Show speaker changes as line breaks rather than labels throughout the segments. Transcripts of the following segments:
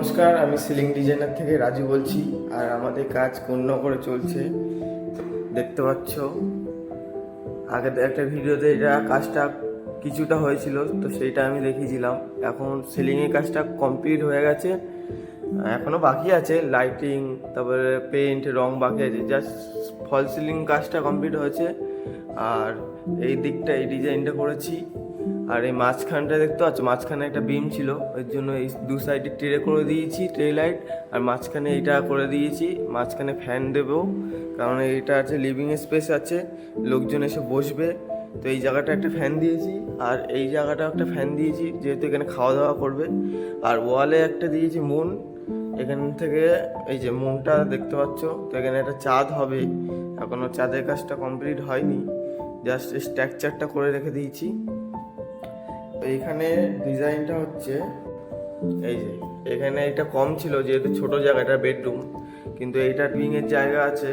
নমস্কার, আমি ceiling designer থেকে রাজু বলছি, আর আমাদের কাজ পূর্ণ করে চলছে। দেখতে পাচ্ছ আগে একটা ভিডিওতে এটা কাজটা কিছুটা হয়েছিল, তো সেইটা আমি দেখিয়েছিলাম এখন সিলিংয়ের কাজটা কমপ্লিট হয়ে গেছে এখনও বাকি আছে, লাইটিং, তারপরে পেন্ট রং বাকি আছে, জাস্ট ফল সিলিং কাজটা কমপ্লিট হয়েছে, আর এই দিকটা, এই ডিজাইনটা করেছি। আর এই মাঝখানটা দেখতে পাচ্ছ, মাঝখানে একটা বিম ছিল, ওই জন্য এই দু সাইডে ট্রে করে দিয়েছি ট্রে লাইট আর মাঝখানে এটা করে দিয়েছি, মাঝখানে ফ্যান দেবো, কারণ এটা আছে লিভিং স্পেস আছে, লোকজন এসে বসবে, তো এই জায়গাটা একটা ফ্যান দিয়েছি, আর এই জায়গাটা একটা ফ্যান দিয়েছি, যেহেতু এখানে খাওয়া দাওয়া করবে, আর ওয়ালে একটা দিয়েছি মন এখান থেকে এই যে মুনটা দেখতে পাচ্ছ, তো এখানে একটা চাঁদ হবে এখনও চাঁদের কাজটা কমপ্লিট হয়নি জাস্ট স্ট্রাকচারটা করে রেখে দিয়েছি এইখানে ডিজাইনটা হচ্ছে, এই যে, এখানে এটা কম ছিল যেহেতু ছোট জায়গা এটা বেডরুম, কিন্তু এইটা এর জায়গা আছে।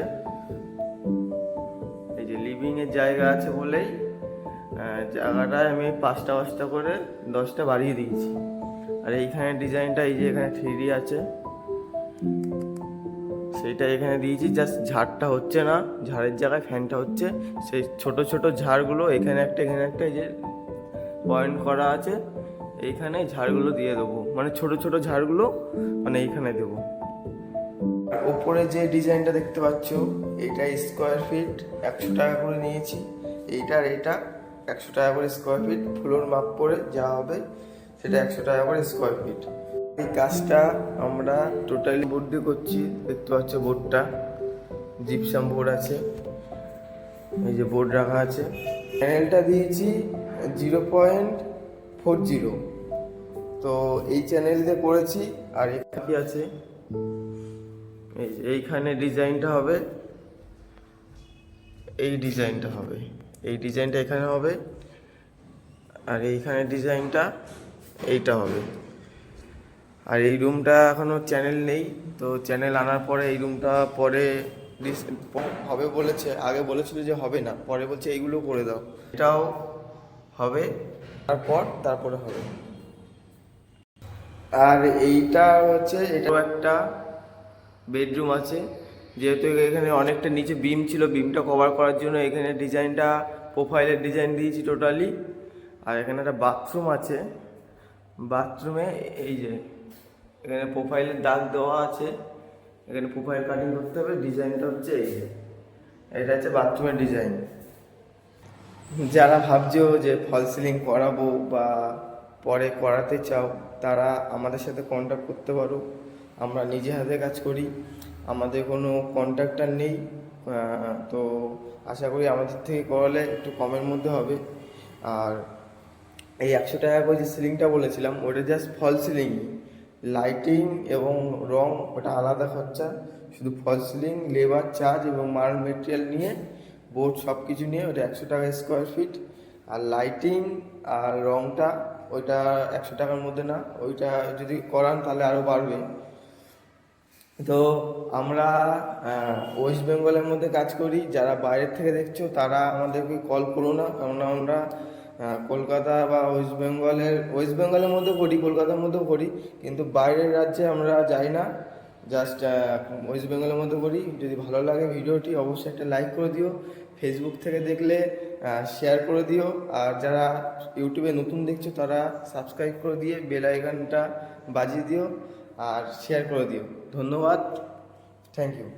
এই যে লিভিং এর জায়গা আছে বলেই জায়গাটায় আমি পাঁচটা পাঁচটা করে দশটা বাড়িয়ে দিয়েছি। আর এইখানে ডিজাইনটা এই যে এখানে থ্রি আছে। সেইটা এখানে দিয়েছি, জাস্ট ঝাড়টা হচ্ছে না, ঝাড়ের জায়গায় ফ্যানটা হচ্ছে। সেই ছোট ছোট ঝাড়গুলো এখানে একটা এখানে একটা, এই যে পয়েন্ট করা আছে, এইখানে ঝাড়গুলো দিয়ে দেবো। মানে ছোট ছোট ঝাড়গুলো মানে এইখানে দেবো। আর ওপরে যে ডিজাইনটা দেখতে পাচ্ছ এটা স্কোয়ার ফিট একশো টাকা করে নিয়েছি। এইটার এইটা একশো টাকা করে স্কোয়ার ফিট ফ্লোর মাপ করে যা হবে সেটা একশো টাকা করে স্কোয়ার ফিট এই কাজটা আমরা টোটালি বোর্ড দিয়ে করছি, দেখতে পাচ্ছ বোর্ডটা জিপসাম বোর্ড আছে, এই যে বোর্ড রাখা আছে। চ্যানেলটা দিয়েছি জিরো পয়েন্ট ফোর জিরো তো এই চ্যানেল দিয়ে করেছি, আর এখানে কি আছে? এই এইখানে ডিজাইনটা হবে। এই ডিজাইনটা হবে। এই ডিজাইনটা এখানে হবে। আর এইখানে ডিজাইনটা এইটা হবে। আর এই রুমটা এখনও চ্যানেল নেই। তো চ্যানেল আনার পরে এই রুমটা পরে হবে বলেছে, আগে বলেছিল যে হবে না। পরে বলছে এইগুলো করে দাও। এটাও তারপর, তারপরে হবে। আর এইটা হচ্ছে এটাও একটা বেডরুম আছে। যেহেতু এখানে অনেকটা নিচে বিম ছিল, বিমটা কভার করার জন্য এখানে ডিজাইনটা, প্রোফাইলের ডিজাইন দিয়েছি টোটালি। আর এখানে একটা বাথরুম আছে। বাথরুমে এই যে, এখানে প্রোফাইলের দাগ দেওয়া আছে। এখানে প্রোফাইল কাটিং করতে হবে, ডিজাইনটা হচ্ছে এই যে। এটা হচ্ছে বাথরুমের ডিজাইন। যারা ভাবছ যে ফল সিলিং করাবো বা পরে করাতে চাও, তারা আমাদের সাথে কন্ট্যাক্ট করতে পারো। আমরা নিজে হাতে কাজ করি। আমাদের কোনো কন্ট্রাক্টার নেই। তো আশা করি আমাদের থেকে করালে একটু কমের মধ্যে হবে। আর এই একশো টাকা করে যে সিলিংটা বলেছিলাম, ওটা জাস্ট ফল সিলিং। লাইটিং এবং রং, ওটা আলাদা খরচা। শুধু ফল সিলিং লেবার চার্জ এবং মাল মেটেরিয়াল নিয়ে বোর্ড সব কিছু নিয়ে ওটা একশো টাকা স্কোয়ার ফিট আর লাইটিং আর রংটা ওইটা একশো টাকার মধ্যে না, ওইটা যদি করান তাহলে আরও বাড়বে। তো আমরা ওয়েস্ট বেঙ্গলের মধ্যে কাজ করি, যারা বাইরের থেকে দেখছ তারা আমাদেরকে কল করো না কারণ আমরা কলকাতা বা ওয়েস্ট বেঙ্গলের ওয়েস্ট বেঙ্গলের মধ্যে করি কলকাতার মধ্যেও করি কিন্তু বাইরের রাজ্যে আমরা যাই না। জাস্ট ওয়েস্ট বেঙ্গলের মধ্যে করি যদি ভালো লাগে ভিডিওটি, অবশ্যই একটা লাইক করে দিও। ফেসবুক থেকে দেখলে শেয়ার করে দিও। আর যারা ইউটিউবে নতুন দেখছ, তারা সাবস্ক্রাইব করে দিয়ে বেল আইকনটা বাজিয়ে দিও। আর শেয়ার করে দিও। ধন্যবাদ। Thank you